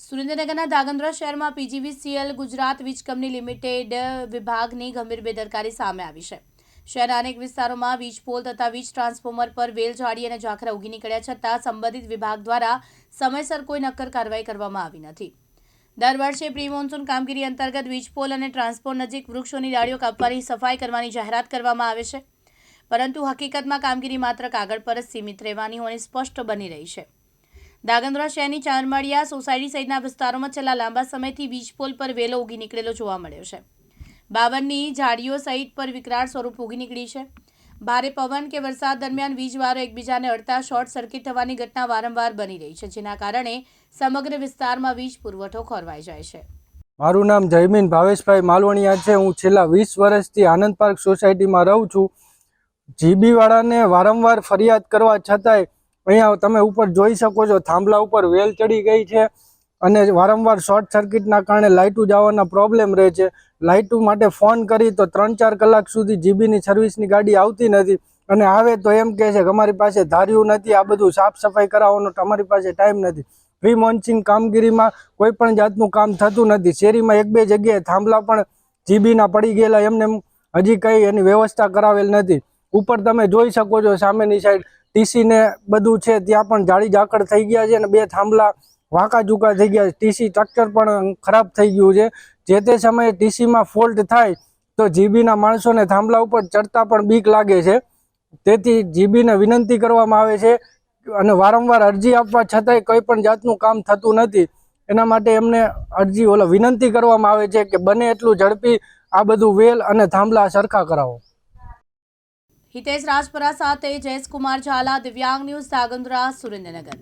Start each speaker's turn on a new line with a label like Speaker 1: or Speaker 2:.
Speaker 1: સુરેન્દ્રનગરના ધાગંદ્રા શહેરમાં પીજીવીસીએલ ગુજરાત વીજ કંપની લિમિટેડ વિભાગની ગંભીર બેદરકારી સામે આવી છે. શહેરના અનેક વિસ્તારોમાં વીજ પોલ તથા વીજ ટ્રાન્સફોર્મર પર વેલ ઝાડી અને ઝાંખરા ઉગી નીકળ્યા છતાં સંબંધિત વિભાગ દ્વારા સમયસર કોઈ નક્કર કાર્યવાહી કરવામાં આવી નથી. દર વર્ષે પ્રી મોન્સૂન કામગીરી અંતર્ગત વીજ પોલ અને ટ્રાન્સપોર્ટ નજીક વૃક્ષોની ડાળીઓ કાપવાની, સફાઈ કરવાની જાહેરાત કરવામાં આવે છે. પરંતુ હકીકતમાં કામગીરી માત્ર કાગળ પર જ સીમિત રહેવાની હોવાની સ્પષ્ટ બની રહી છે. દાગંદ્રા શહેરની ચારમાળિયા સોસાયટી સહિતના વિસ્તારોમાં છેલ્લા લાંબા સમયથી વીજ પોલ પર વેલો ઉગી નીકળેલો જોવા મળ્યો છે. બાવનની ઝાડીઓ સહિત પર વિકરાળ સ્વરૂપ ઉગી નીકળી છે. ભારે પવન કે વરસાદ દરમિયાન વીજવારો એકબીજાને અડતા શોર્ટ સર્કિટ થવાની ઘટના વારંવાર બની રહી છે, જેના કારણે સમગ્ર વિસ્તારમાં વીજ પુરવઠો ખોરવાઈ જાય છે.
Speaker 2: મારું નામ જયમીન ભાવેશભાઈ માલવણિયા છે. હું છેલ્લા વીસ વર્ષથી આનંદ પાર્ક સોસાયટીમાં રહું છું. જીબીવાળાને વારંવાર ફરિયાદ કરવા છતાંય અહીંયા તમે ઉપર જોઈ શકો છો, થાંભલા ઉપર વેલ ચડી ગઈ છે અને વારંવાર શોર્ટ સર્કિટના કારણે લાઇટું જવાના પ્રોબ્લેમ રહે છે. લાઇટું માટે ફોન કરી તો ત્રણ ચાર કલાક સુધી જીબીની સર્વિસની ગાડી આવતી નથી અને આવે તો એમ કહે છે કે અમારી પાસે ધાર્યું નથી, આ બધું સાફ સફાઈ કરાવવાનો અમારી પાસે ટાઈમ નથી. પ્રી મોન્સિંગ કામગીરીમાં કોઈ પણ જાતનું કામ થતું નથી. શેરીમાં એક બે જગ્યાએ થાંભલા પણ જીબીના પડી ગયેલા, એમને એમ હજી કંઈ એની વ્યવસ્થા કરાવેલ નથી. ઉપર તમે જોઈ શકો છો સામેની સાઈડ ટીસી ને બધું છે, ત્યાં પણ જાળી ઝાકળ થઈ ગયા છે અને બે થાંભલા વાંકા ચૂકા થઈ ગયા છે. ટીસી સ્ટ્રક્ચર પણ ખરાબ થઈ ગયું છે. જે તે સમયે ટીસીમાં ફોલ્ટ થાય તો જીબીના માણસોને થાંભલા ઉપર ચડતા પણ બીક લાગે છે. તેથી જીબીને વિનંતી કરવામાં આવે છે અને વારંવાર અરજી આપવા છતાંય કોઈ પણ જાતનું કામ થતું નથી. એના માટે એમને અરજી ઓલા વિનંતી કરવામાં આવે છે કે બને એટલું ઝડપી આ બધું વેલ અને થાંભલા સરખા કરાવો.
Speaker 1: હિતેશ રાજપરા સાથે જયેશકુમાર ઝાલા દિવ્યાંગ ન્યૂઝ દાગંદ્રા સુરેન્દ્રનગર.